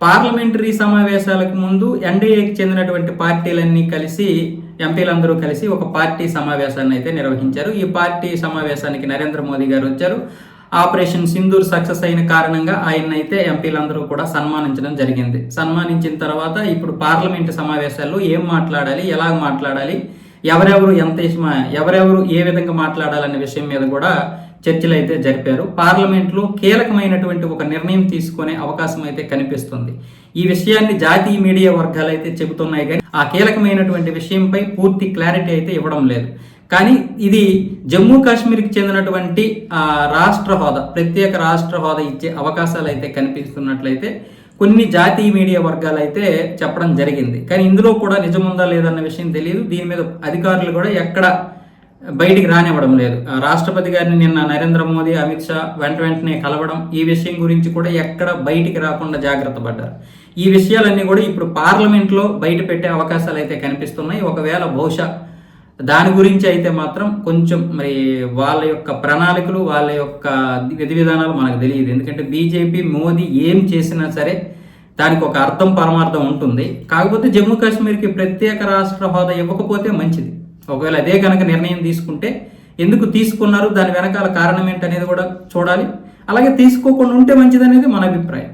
Parliamentary సమావేశాలకు ముందు ఎన్డీఏకి చెందినటువంటి పార్టీలన్నీ కలిసి ఎంపీలందరూ కలిసి ఒక పార్టీ సమావేశాన్ని అయితే నిర్వహించారు. ఈ పార్టీ సమావేశానికి నరేంద్ర మోదీ గారు వచ్చారు. ఆపరేషన్ సింధూర్ సక్సెస్ అయిన కారణంగా ఆయన అయితే ఎంపీలందరూ కూడా సన్మానించడం జరిగింది. సన్మానించిన తర్వాత ఇప్పుడు పార్లమెంటు సమావేశాల్లో ఏం మాట్లాడాలి ఎలా మాట్లాడాలి ఎవరెవరు ఎంత ఇష్మ- ఎవరెవరు ఏ విధంగా మాట్లాడాలనే విషయం మీద కూడా చర్చలు అయితే జరిపారు. పార్లమెంట్లో కీలకమైనటువంటి ఒక నిర్ణయం తీసుకునే అవకాశం అయితే కనిపిస్తుంది. ఈ విషయాన్ని జాతీయ మీడియా వర్గాలు అయితే చెబుతున్నాయి కానీ ఆ కీలకమైనటువంటి విషయంపై పూర్తి క్లారిటీ అయితే ఇవ్వడం లేదు. కానీ ఇది జమ్మూ కాశ్మీర్కి చెందినటువంటి రాష్ట్ర హోదా ప్రత్యేక రాష్ట్ర హోదా ఇచ్చే అవకాశాలు అయితే కనిపిస్తున్నట్లయితే కొన్ని జాతీయ మీడియా వర్గాలు అయితే చెప్పడం జరిగింది. కానీ ఇందులో కూడా నిజముందా లేదన్న విషయం తెలియదు దీని మీద అధికారులు కూడా ఎక్కడ బయటికి రానివ్వడం లేదు. రాష్ట్రపతి గారిని నిన్న నరేంద్ర మోదీ అమిత్ షా వెంట వెంటనే కలవడం ఈ విషయం గురించి కూడా ఎక్కడ బయటికి రాకుండా జాగ్రత్త పడ్డారు. ఈ విషయాలన్నీ కూడా ఇప్పుడు పార్లమెంట్లో బయట పెట్టే అవకాశాలు అయితే కనిపిస్తున్నాయి. ఒకవేళ బహుశా దాని గురించి అయితే మాత్రం కొంచెం మరి వాళ్ళ యొక్క ప్రణాళికలు వాళ్ళ యొక్క విధి విధానాలు మనకు తెలియదు. ఎందుకంటే బీజేపీ మోదీ ఏం చేసినా సరే దానికి ఒక అర్థం పరమార్థం ఉంటుంది. కాకపోతే జమ్మూ కాశ్మీర్కి ప్రత్యేక రాష్ట్ర హోదా ఇవ్వకపోతే మంచిది. ఒకవేళ అదే కనుక నిర్ణయం తీసుకుంటే ఎందుకు తీసుకున్నారు? దాని వెనకాల కారణం ఏంటనేది కూడా చూడాలి. అలాగే తీసుకోకుండా ఉంటే మంచిది అనేది మన అభిప్రాయం.